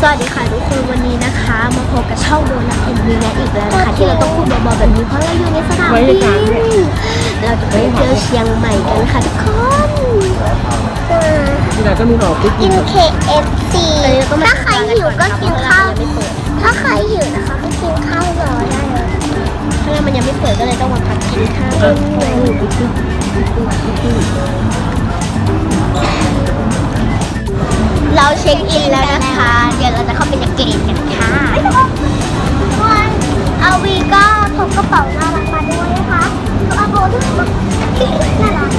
สวัสดีค่ะทุกคนวันนี้นะคะมาพบกับช่องโบนัสเอ็นวีและอีกแล้วนะคะที่เราต้องพูดเบาๆแบบนี้เพราะเราอยู่ในสนามบินเราจะไปเที่ยวเชียงใหม่กันค่ะทุกคนที่ไหนก็มีหน่อพริกกิน KFC ถ้าใครหิวก็กินข้าวยังไม่เปิดถ้าใครหิวนะคะก็กินข้าวรอได้เลยเพราะว่ามันยังไม่เปิดก็เลยต้องมาพักกินข้าวกันหน่อย เราเช็คอินแล้วนะคะ เดี๋ยวเราจะเข้าไปในเกตกันค่ะวันเอาวีก็พกกระเป๋าน่ารักมาด้วยนะคะเอาโบด้วยน่ารัก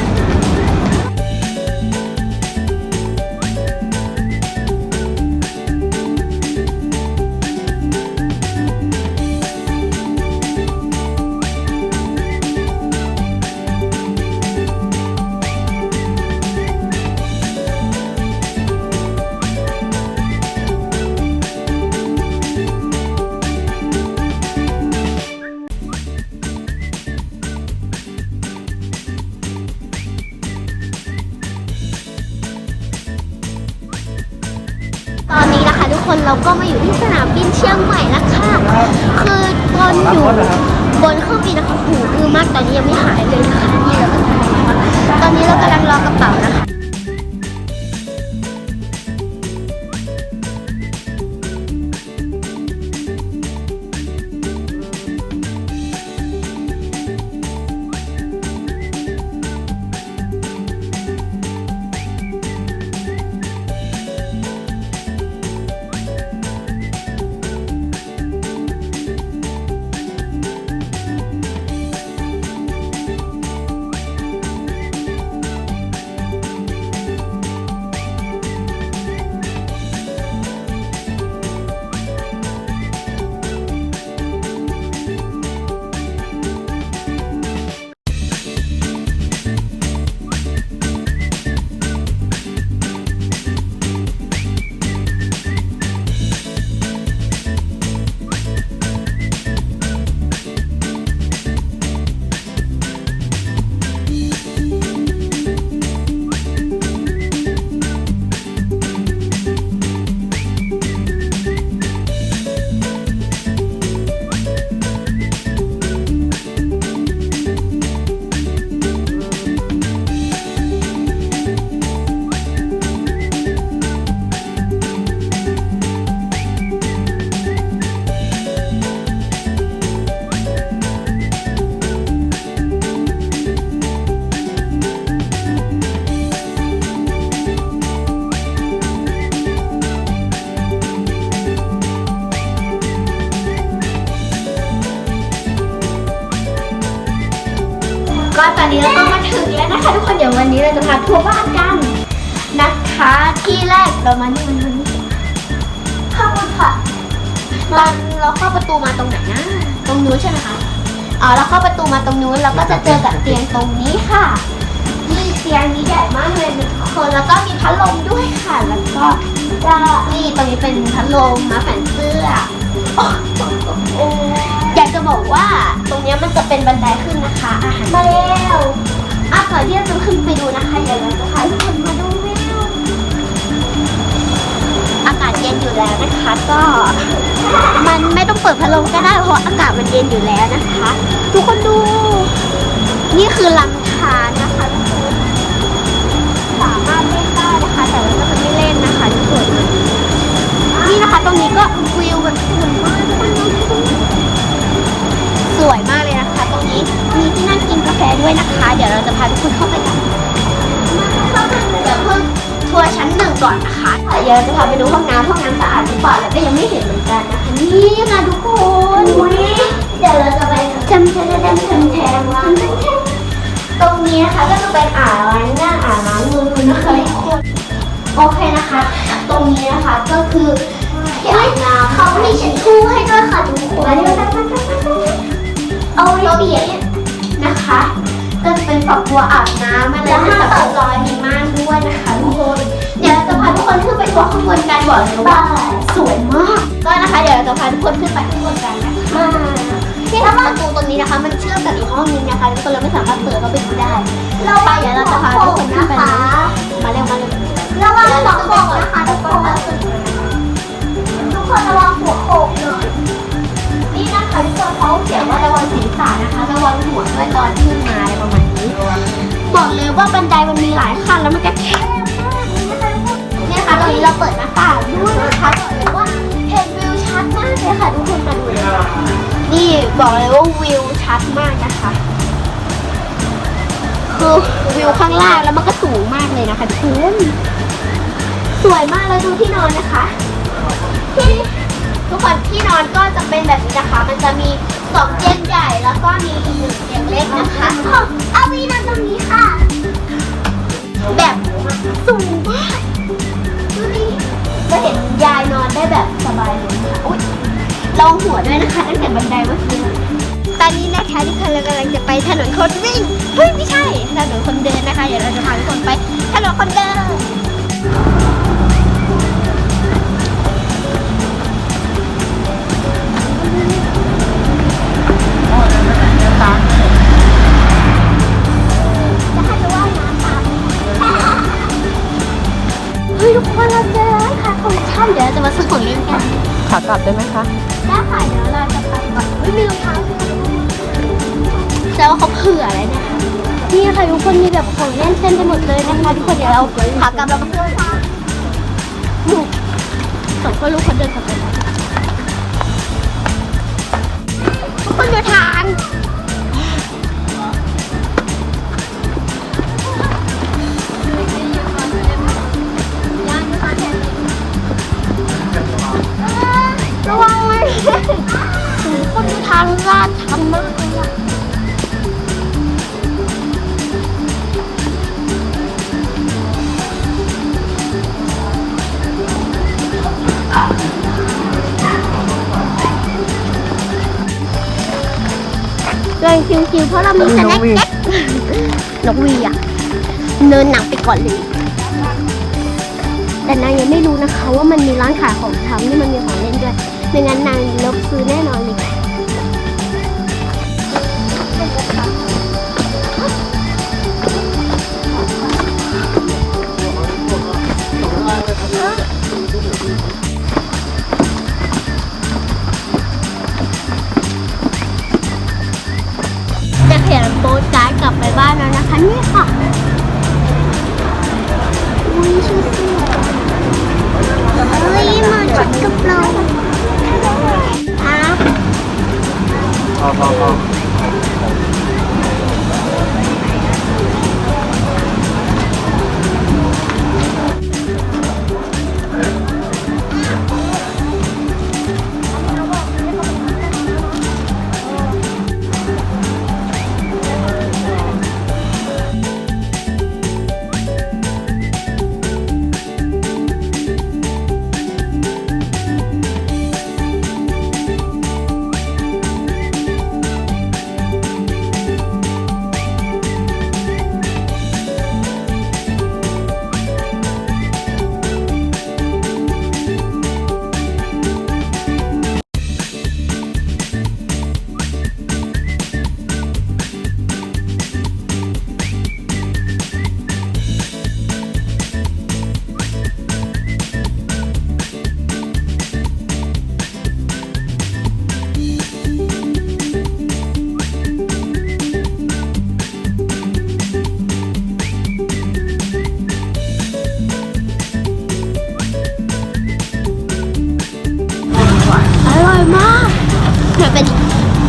นะคะที่แรกเรามานี่มันมันข้างบนค่ะตอนเราเข้าประตูมาตรงไหนนะตรงนู้นใช่ไหมคะอ๋อเราเข้าประตูมาตรงนู้นเราก็จะเจอกับเตียงตรงนี้ค่ะนี่เตียงนี้ใหญ่มากเลยทุกคนแล้วก็มีพัดลมด้วยค่ะ แล้วก็จะนี่ตรงนี้เป็นพัดลมมาแผ่นเสื้ออยากจะบอกว่าตรงนี้มันจะเป็นบันไดขึ้นนะคะอาหารมาแล้วอะก่อนที่เราจะขึ้นไปดูนะคะเดี๋ยวเราจะทุกคน อากาศเย็นอยู่แล้วนะคะ ก็มันไม่ต้องเปิดพัดลมก็ได้เพราะอากาศมันเย็นอยู่แล้วนะคะ ทุกคนดู นี่คือลำธารนะคะทุกคนสามารถเล่นได้นะคะ แต่ว่าก็จะไม่เล่นนะคะทุกคนนี่นะคะ ตรงนี้ก็วิวแบบสวยมาก ดี๋ยวเราจะพาไปดูห้องน้ำห้องน้ำสะอาดหรือเปล่าแล้วก็ยังไม่เห็นเหมือนกันนะคะนี่ค่ะทุกคนเดี๋ยวเราจะไปจำแทมแทมแทมแทมแทมแทมตรงนี้นะคะก็จะเป็นอ่างล้างหน้าอ่างล้างมือนะคะทุกคนโอเคนะคะ ตรงนี้นะคะก็คือที่อาบน้ำเขามีเช็ดทู่ให้ด้วยค่ะทุกคนเอาไว้เปียกนะคะก็จะเป็นฝักบัวอาบน้ำอะไรที่แบบร้อยมีม่านด้วยนะคะทุกคน พาทุกคนขึ้นไปทัวร์ข้างบนกันบอกเลยว่าสวยมาก ก็นะคะเดี๋ยวเราจะพาทุกคนขึ้นไปข้างบนกันนะคะที่ถ้าประตูตรงนี้นะคะ มันเชื่อมกับอีกห้องนึงนะคะทุกคนเราไม่สามารถเปิดเข้าไปดูได้ เราไปเดี๋ยวเราจะพาทุกคนขึ้นไปนะมาเร็วมาเร็วระวังสองบอกนะคะทุกคนโคนระวังหัวโขกเลยนี่นะคะทุกคนเขาเขียนว่าระวังศีรษะนะคะระวังหัวด้วยตอนขึ้นมาอะไรประมาณนี้บอกเลยว่าบันไดมันมีหลายขั้นแล้วมันก็แคบ นเนี่ยค่ะตอนนี้เราเปิดหน้าต่างด้วยนะคะบอกเลยว่าเห็นวิวชัดมากเลยค่ะทุกคนมาดูเลยค่ะนี่บอกเลยว่าวิวชัดมากนะคะ คือวิวข้างล่างแล้วมันก็สูงมากเลยนะคะทุกคนสวยมากเลยดูที่นอนนะคะที่ทุกคนที่นอนก็จะเป็นแบบนี้นะคะ มันจะมีสองเตียงใหญ่แล้วก็มีอีกหนึ่งเตียงเล็กนะคะอ้าวเอาวีนอนตรงนี้ค่ะ แบบสูงมาก ลองหัวด้วยนะคะตั้งแต่บันไดเมื่อกี้ตอนนี้นะคะที่คนเรากำลังจะไปถนนคนวิ่งเฮ้ยไม่ใช่ถนนคนเดินนะคะ เดี๋ยวเราจะพาทุกคนไปถนนคนเดินจะให้ไปว่ายน้ำตามเฮ้ยทุกคนเราเจอ ขายของชำเดี๋ยวเราจะมาซื้อของเล่นกันขากลับได้ไหมคะได้ค่ะเดี๋ยวเราจะไปก่อนไม่มีรองเท้าแต่ว่าเขาเผื่ออะไรนะคะนี่ค่ะทุกคนมีแบบของเล่นเต็มไปหมดเลยนะคะทุกคนเดี๋ยวเราขากลับเรามาเพื่อนกันหนูสองคนลูกคนเดินกลับไป คิวๆเพราะเรามีสแน็คเก็ตนกวีอะเนินหนังไปก่อนเลย แต่นางยังไม่รู้นะคะว่ามันมีร้านขายของทำที่มันมีของเล่นด้วยไม่งั้นนางลบซื้อแน่นอนเลย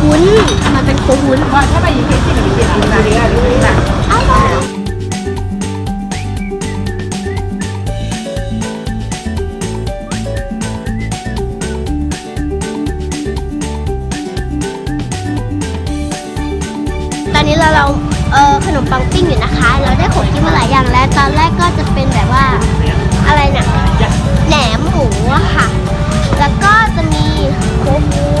วุ้น มันเป็นโควุ้นว่าถ้าไปยิงเพชรที่ไหนเปลี่ยนอะไรเนี่ยรือไรอยตอนนี้เราเราเออขนมปังปิ้งอยู่นะคะ เราได้ของกินมาหลายอย่างแล้ว ตอนแรกก็จะเป็นแบบว่าอะไรนะแหนมหมูอะค่ะ แล้วก็จะมีโควุ้น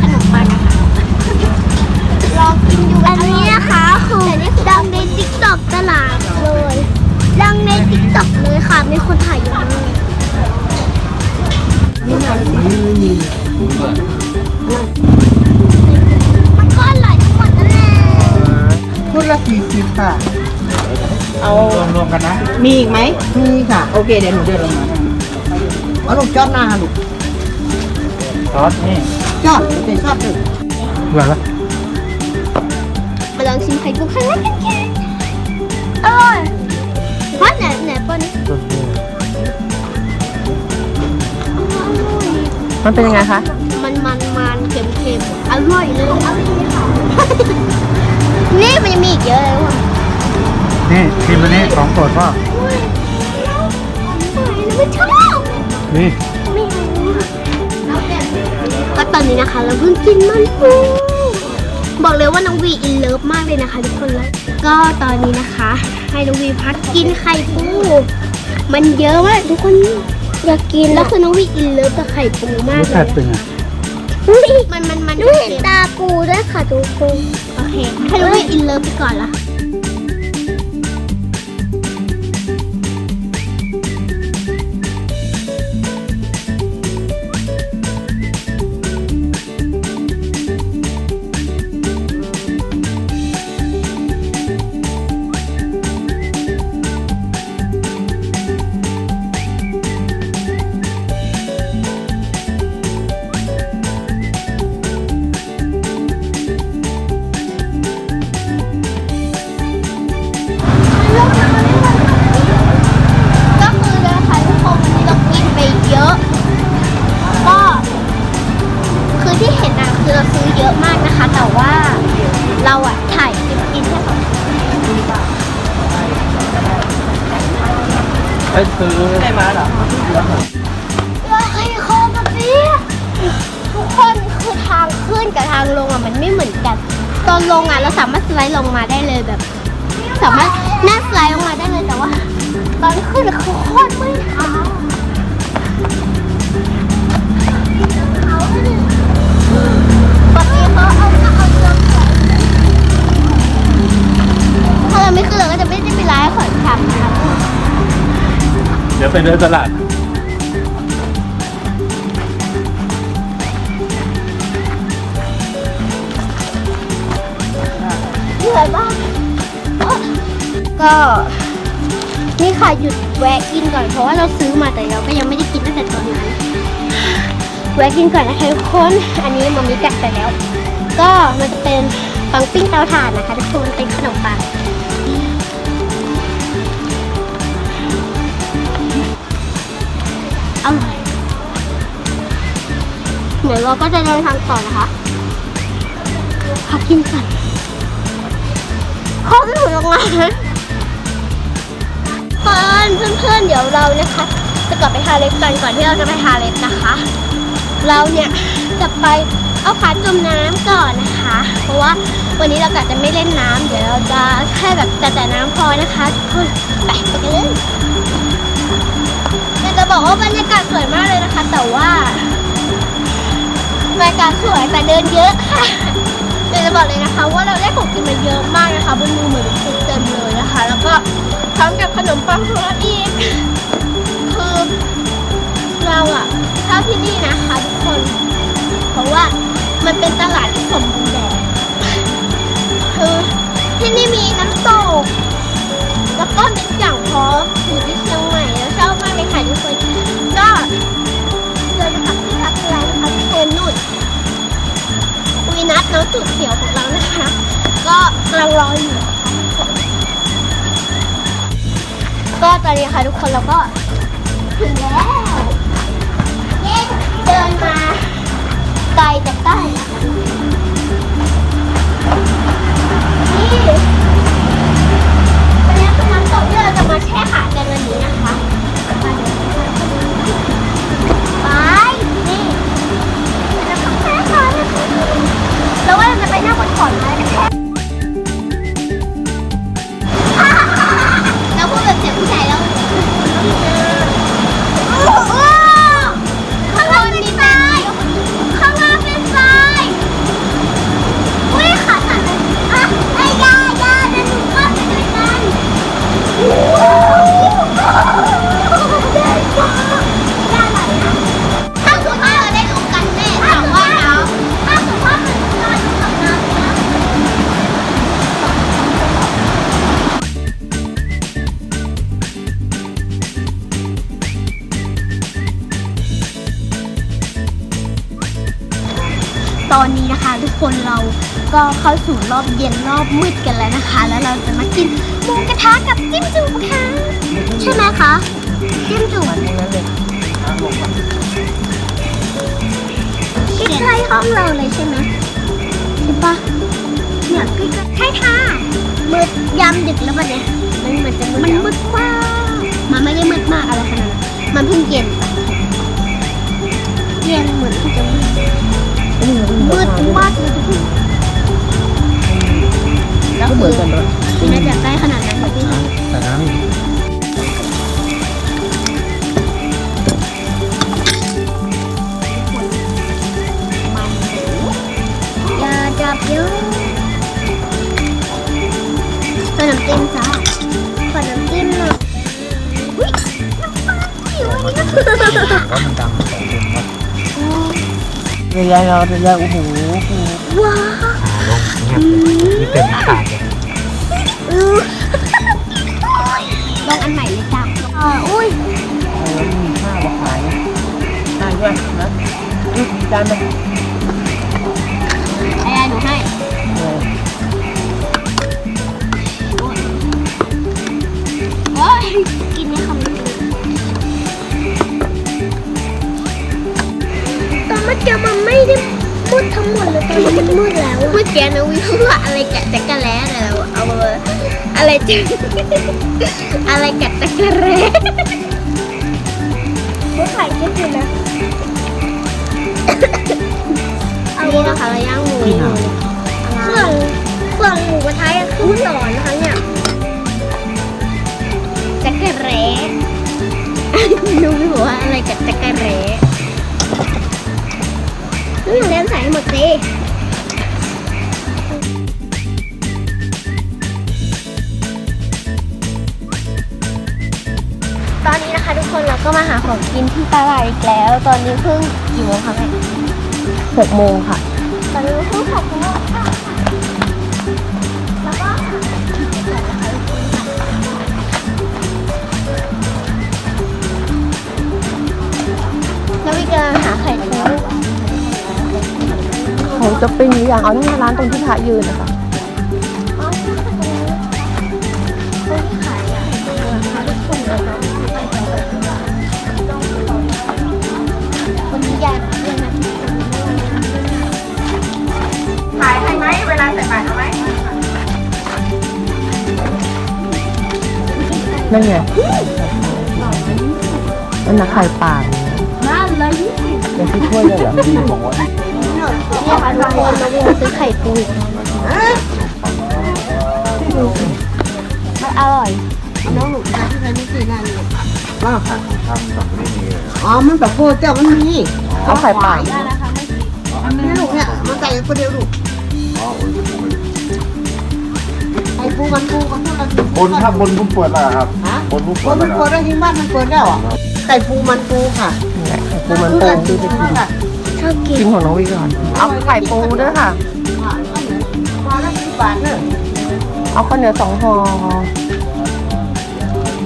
ขนมปังนะคะลองกินดูอันนี้นะคะคือดังในติ๊กต็อกตลาดเลยดังในติ๊กต็อกเลยค่ะ มีคนถ่ายเยอะมากมันก็อร่อยทั้งหมดนั่นแหละพูดละสี่สิบค่ะ เอารวมๆกันนะ มีอีกไหมมีค่ะ โอเค เดี๋ยวหนูเดินลงมาเอาลูกจอดหน้าลูก ซอสนี่ จอดเดี๋ยวชอบดึกเหมือนละมาลองชิมไข่กุ้งครั้งแรกกันค่ะอร่อยว่าไหนไหนปนมันเป็นยังไงคะ มันมันมันเค็มเค็มอร่อยเลยเอาไปเลยค่ะนี่มันยังมีอีกเยอะเลยว่ะนี่ชิมอันนี้ของโปรดพ่อไม่ชอบนี่ ก็ตอนนี้นะคะ เราเพิ่งกินมันปูบอกเลยว่าน้องวีอินเลิฟมากเลยนะคะทุกคนแล้วก็ตอนนี้นะคะ ให้น้องวีพักกินไข่ปู มันเยอะมากทุกคนอยากกินแล้วคือน้องวีอินเลิฟกับไข่ปูมากรสเลชาติยเป็นไงอุ๊ยมันมันมันหนูเห็นตาปูด้วยค่ะทุกคนโอเคให้น้องวีอินเลิฟไปก่อนละ เราอะถ่ายคลิปกินแค่สองไปซื้อได้มาเหรอเราเคยคอกับพี่ทุกคนคือทางขึ้นกับทางลงอะมันไม่เหมือนกัน ตอนลงอะเราสามารถสไลด์ลงมาได้เลยแบบ สามารถหน้าสไลด์ลงมาได้เลยแต่ว่า ตอนขึ้นอะคือโคตรไม่ทางปกติเขาเอา เราไม่ขึ้นเราก็จะไม่ได้ไปร้านขอนแก่นนะคะเดี๋ยวไปเดินตลาดเหนื่อยมากก็นี่ค่ะหยุดแวะกินก่อนเพราะว่าเราซื้อมาแต่เราก็ยังไม่ได้กินตั้งแต่ตอนนั้น แวะกินก่อนนะคะทุกคน อันนี้มามีกัดไปแล้ว ก็มันจะเป็นปังปิ้งเตาถ่านนะคะทุกคนเป็นขนมปัง อร่อยเดี๋ยวเราก็จะเดินทางต่อนะคะพักกินก่อนเขาไม่ถึงโรงงาเพื่อนเพื่อนเดี๋ยวเรานะคะ จะกลับไปทาเล็บกันก่อนที่เราจะไปทาเล็บนะคะ เราเนี่ยจะไปเอาขาจมน้ำก่อนนะคะ เพราะว่าวันนี้เรากะจะไม่เล่นน้ำเดี๋ยวเราจะแค่แบบแต่แต่น้ำพอนะคะทุกคนไป บอกว่าบรรยากาศสวยมากเลยนะคะ แต่ว่าบรรยากาศสวยแต่เดินเยอะค่ะอยากจะบอกเลยนะคะ ว่าเราได้ของกินมาเยอะมากนะคะบนมือเหมือนทุกเต็มเลยนะคะ แล้วก็พร้อมกับขนมปังของเราอีกคือเราอะชอบที่นี่นะคะทุกคน เพราะว่ามันเป็นตลาดที่สมบูรณ์แบบคือที่นี่มีน้ำตก แล้วก็มีจั่งพร้อมอยู่ที่เชียง เลยค่ะทุกคน ก็เดินกับที่พักแล้วนะคะทุกคนนุ่นวีนัทน้องจุดเขียวของเรานะคะ ก็กำลังรออยู่นะคะก็ตอนนี้ค่ะทุกคนเราก็ถึงแล้ว คนเราก็เข้าสู่รอบเย็นรอบมืดกันแล้วนะคะ แล้วเราจะมากินหมูกระทะกับจิ้มจุ่มค่ะใช่ไหมคะจิ้มจุ่มใกล้ๆห้องเราเลยใช่ไหมใช่ปะเนี่ยใกล้ๆใช่ค่ะมืดยามดึกแล้วปะเนี่ยมันมันจะมืดมันมืดมากมันไม่ได้มืดมากอะไรขนาดนั้นมันเพิ่งเย็นเย็นเหมือนจะมืด มืดมากเลยทุกคนแล้วก็เหมือนกันเลยคือน่าจะใกล้ขนาดนั้นเลยพี่ แต่น้ำ เรียนเราเรียนโอ้โหว้าลงเงียบเลยนี่เต็มขาดเลยอือลองอันใหม่เลยจ้ะอ่าอุ้ยแล้วมีข้าวมาขายได้ด้วยนะอืมจานไป มื่อกี้มันไม่ได้มืดทั้งหมดเลยตอนนี้มันมืดแล้วเมื่อกี้นะวิวว่าอะไรกัดแต่กระแล้แล้วเอามาอะไรจังอะไรกัดแต่กระแล้ไม่ไข่ก็คือนะอันนี้นะคะเราย่างหมูอยู่ส่วนส่วนหมูกระทะยังครึ่งหลอนนะคะเนี่ยจักรเร่ดูไม่รู้ว่าอะไรกับจักรเร่ นี่เล่นใส่หมดสิตอนนี้นะคะทุกคนเราก็มาหาของกินที่ตลาดอีกแล้ว ตอนนี้เพิ่งกี่โมงคะแม่หกโมงค่ะ ตอนนี้เพิ่งหกโมง จะปิ้งอยังเอาที่ร้านตรงที่พระยืนนะคะอ๋อที่ขายคนที่ขายอะนะคะทุกคนเลยเนาะวันนี้ยายมาเพื่อนนะขายให้ไหมเวลาใส่บาตรเอาไหมนั่นไงนั่นนะไข่ป่าน่าเลยเป็นที่ถ้วยเลยเหรอดีบอกว่า ทุกคนเราวิ่งมาซื้อไข่ปูมันอร่อย น้องหนูทานที่ร้านนี้สี่นานเลยข้าวผัดของทำแบบไม่มีเลยอ๋อ มันแบบโคตรเจ้ามันมีเอาไข่ป่าได้นะคะไม่กี่นี่ลูกเนี่ย มันใส่คนเดียวลูกอ๋อโอ้ยไอ้ปูมันปูกันเท่ากันบนครับบนผู้เปิดแล้วครับฮะบนผู้คเปิดนแล้มันวเปิดได้ที่บ้านมันเปิดแล้วอะไก่ปูมันปูค่ะไข่ปูมันโป่งดูสิค่ะ ชอบกิกินนของน้องวิก่อน เอาไข่ปูด้วยค่ะมาแล้วสิบบาทเนอะเอาข้าวเหนียวสองห่อ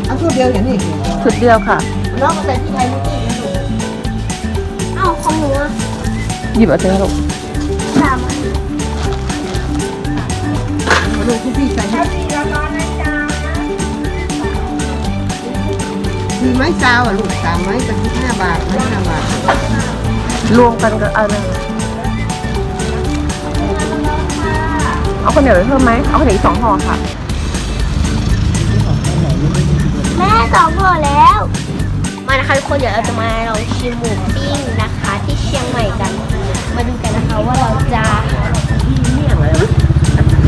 เอาชุดเดียวอย่างนี้ชุดเดียวค่ะ น้องมาใส่ที่ไทยลูกนี่ลูกเอ้าของหนูอะหยิบเอาเถอะลูกสามอันลูกที่พี่ใส่ให้มีไม้ซาวอะลูกสามไม้กับที่ห้าบาทไม้ห้าบาท รวมกันกับอะไรเอาข้าวเหนียวไปเพิ่มไหมเอาข้าวเหนียวอีกสองห่อค่ะ แม่สองพอแล้ว มานะคะทุกคนเดี๋ยวเราจะมาลองชิมหมูปิ้งนะคะ ที่เชียงใหม่กัน มาดูกันนะคะว่าเราจะ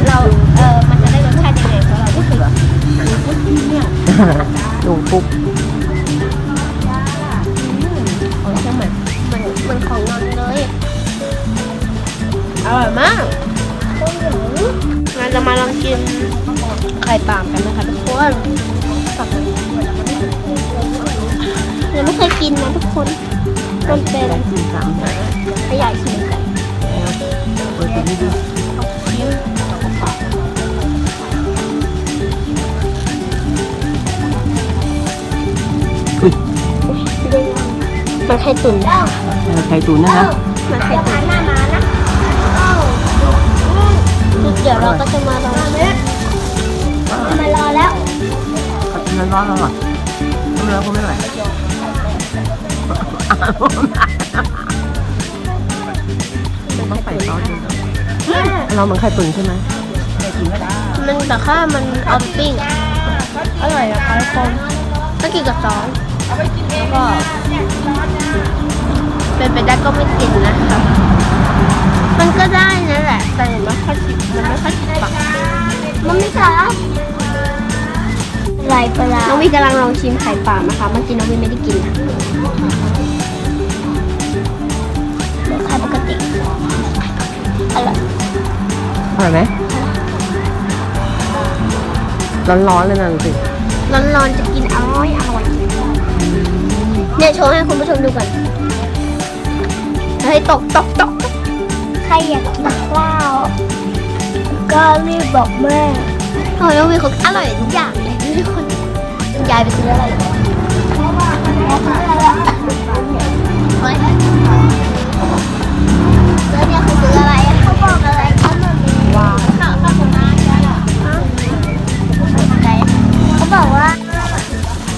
เราเออมันจะได้รสชาติยังไงเพราะเราไม่เคยแบบเนี่ยดูปุ๊บ อร่อยมากเราจะมาลองชิมไข่ปลามกันนะคะทุกคนฝากเลยยังไม่เคยกินนะทุกคน มันเป็นขยายชิมกันเปิดดูดูชิมมันไข่ตุ๋นได้ไข่ตุ๋นนะคะมันไข่ตุ๋น เดี๋ยวเราก็จะมาลองมารอแล้วเงินร้อนแล้วเหรอทำไมเราก็ไม่ไหวต้องใส่ซอสด้วยเราเหมือนไข่ตุ๋นใช่ไหมมันแต่ค่ามันเอาปิ้งอร่อยอะค่ะทุกคนก็กินกับซอสแล้วก็เป็นไปได้ก็ไม่กินนะคะมัน ก็ได้นั่นแหละ แต่มันไม่ค่อยติดมันไม่ค่อยติดปากมันไม่ค่ะไรปลาน้องวีกำลังลองชิมไข่ปลานะคะ เมื่อกี้น้องวีไม่ได้กินนะไข่ปกติ อร่อย อร่อยไหมร้อนๆเลยนะดูสิร้อนๆจะกินอร่อยอร่อยเนี่ยโชว์ให้คุณผู้ชมดูก่อน เฮ้ยตกตกตก ใครอยากตักข้าว ก็รีบบอกแม่โอ้ยน้องวีเขาอร่อยทุกอย่างเลยทุกคนยายไปซื้ออะไรแล้วเนี่ยเขาซื้ออะไรเขาบอกอะไรเขาบอกว้าวข้าวข้าวน้าใช่หรอเขาบอกว่า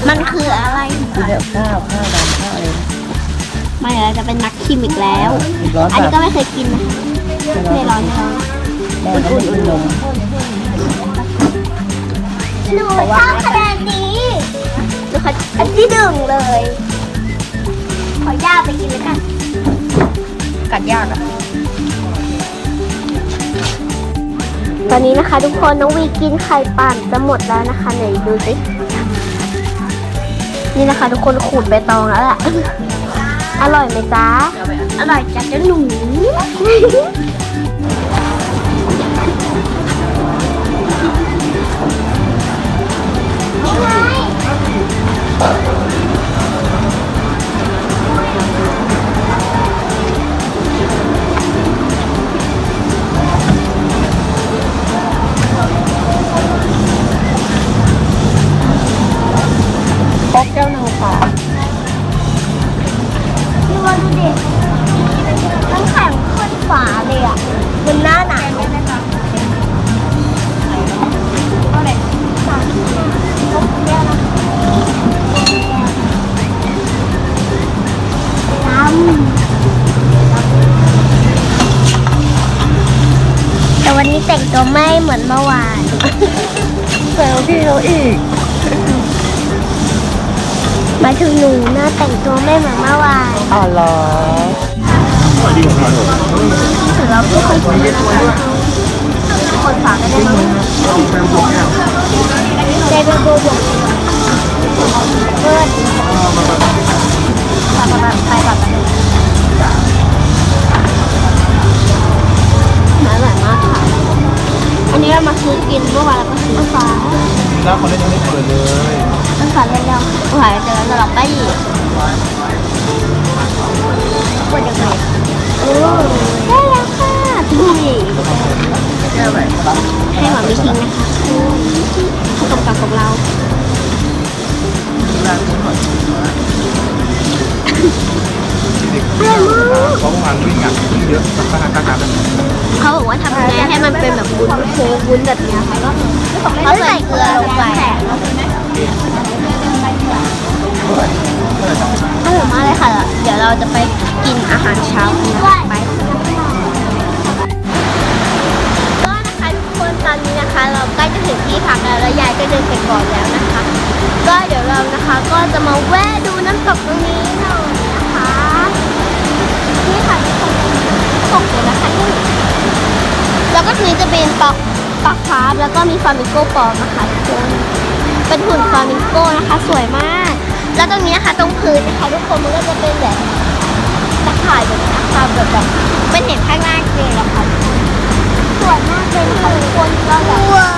มันคืออะไรกินแบบข้าวข้าวดำข้าว ไรนะไม่เราจะเป็นนักชิมอีกแล้ว ร้อนอันแบนี้บก็ไม่เคยกินนะคะไม่ร้อนไม่ร้อนแม่ก็ไม่กินนมหนูชอบคะแนนนี้ดูค่ะอันที่หนึ่งเลย ขอย่าไปกินแล้วกัน กัดยากอะตอนนี้นะคะ ทุกคนน้องวีกินไข่ปั่นจะหมดแล้วนะคะไหนดูสินี่นะคะ ทุกคนขูดใบตองแล้วล่ะ อร่อยไหมจ๊ะ อร่อยจัดจ้ะหนู นี่ไง ถึงหนูหน้าแต่งตัวไม่เหมือนเมื่อวานอ๋อเหรอถือว่าผู้คนคนคนฝากกันได้ไหมใจเป็นโบบอกเพื่อนฝากกันไปฝากกันอร่อยมากค่ะอันนี้เรามาซื้อกินเมื่อวานเราก็ซื้อฟ้าแล้วคนเล่นยังไม่เปิดเลย มันสอนเล่นแล้วโอ้ยเจอแล้วเราไปอีกปวดยังไงโอ้ได้แล้วค่ะทุยให้หมามีทิ้งนะคะผสมกับของเรา เพราะวันวิ่งอะวิ่งเยอะสักพักกากาเขาบอกว่าทำยังไงให้มันเป็นแบบวุ้นโค้งวุ้นแบบเนี้ยค่ะเขาใส่เกลือลงไปอร่อยมากเลยค่ะ เดี๋ยวเราจะไปกินอาหารเช้ากันไปก็นะคะทุกคนตอนนี้นะคะ เราใกล้จะถึงที่พักแล้วแล้วยายก็เดินไปก่อนแล้วนะคะ ก็เดี๋ยวเรานะคะก็จะมาแวะ นี้จะเป็นปลาปลาคาร์ฟแล้วก็มีฟลามิโก้ปลอมนะคะทุกคนเป็นหุ่นฟลามิโก้นะคะ สวยมาก แล้วตรงนี้นะคะตรงพื้นนะคะทุกคนมันก็จะเป็นแบบตะข่ายแบบนี้นะคะแบบแบบเป็นเห็นข้างล่างเลยนะคะสวยมากเลยค่ะทุกคนก็แบบ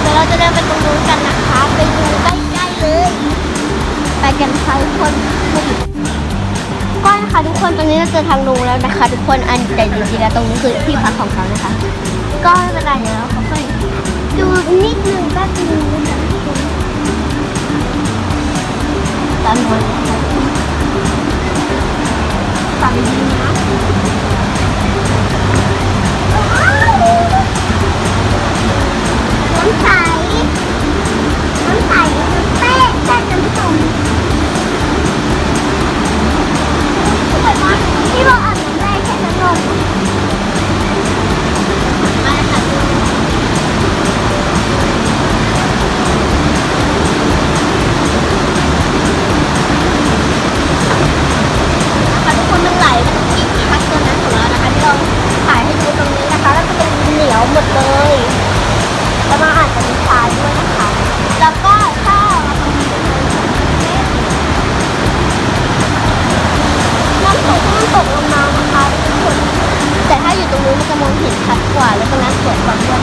เดี๋ยวเราจะเดินไปตรงนู้นกันนะคะ ไปดูใกล้ๆเลย ไปกันค่ะทุกคน ก้อนค่ะทุกคนตอนนี้เราเจอทางลงแล้วนะคะ ทุกคนอันแต่จริงๆแล้วตรงนี้คือที่พักของเขานะคะ ก็ไม่เป็นไรเดี๋ยวเขาขอค่อดูนิดนึงแป๊บนึงนะคะตามมาฝั่งนี้นะน้ำใสน้ำใส ที่บอกอาบน้ำแรกค่น้นมนะคะทุกคนมันไหลมันกินพักตัวนั้นของเรานะะเราถ่ายให้ดูตรงนี้นะคะ แล้วก็เป็นเหนียวหมดเลยแล้วมาอ่านกันะมองเห็นชัดกว่า แล้วก็นัดสวยกว่าด้วย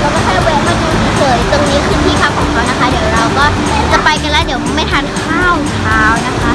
แล้ก็แค่แวะมาดูเฉยตรงนี้คือที่พักของเขานะคะ เดี๋ยวเราก็จะไปกันแล้วเดี๋ยวไม่ทานข้าวเช้านะคะ